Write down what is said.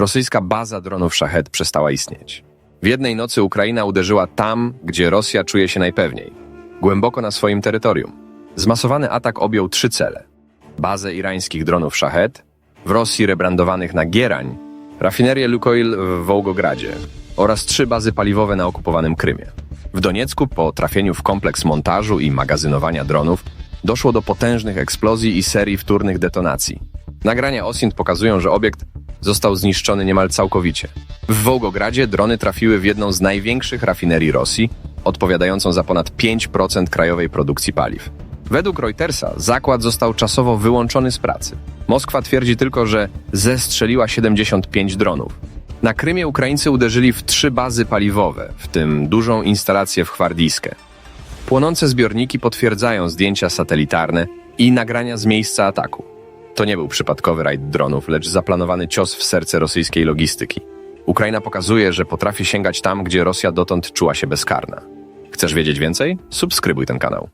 rosyjska baza dronów Szahed przestała istnieć. W jednej nocy Ukraina uderzyła tam, gdzie Rosja czuje się najpewniej głęboko na swoim terytorium. Zmasowany atak objął trzy cele: bazę irańskich dronów Szahed, w Rosji rebrandowanych na Gierań, rafinerię Lukoil w Wołgogradzie oraz trzy bazy paliwowe na okupowanym Krymie. W Doniecku po trafieniu w kompleks montażu i magazynowania dronów doszło do potężnych eksplozji i serii wtórnych detonacji. Nagrania OSINT pokazują, że obiekt został zniszczony niemal całkowicie. W Wołgogradzie drony trafiły w jedną z największych rafinerii Rosji, odpowiadającą za ponad 5% krajowej produkcji paliw. Według Reutersa zakład został czasowo wyłączony z pracy. Moskwa twierdzi tylko, że zestrzeliła 75 dronów. Na Krymie Ukraińcy uderzyli w trzy bazy paliwowe, w tym dużą instalację w Chwardiskę. Płonące zbiorniki potwierdzają zdjęcia satelitarne i nagrania z miejsca ataku. To nie był przypadkowy rajd dronów, lecz zaplanowany cios w serce rosyjskiej logistyki. Ukraina pokazuje, że potrafi sięgać tam, gdzie Rosja dotąd czuła się bezkarna. Chcesz wiedzieć więcej? Subskrybuj ten kanał.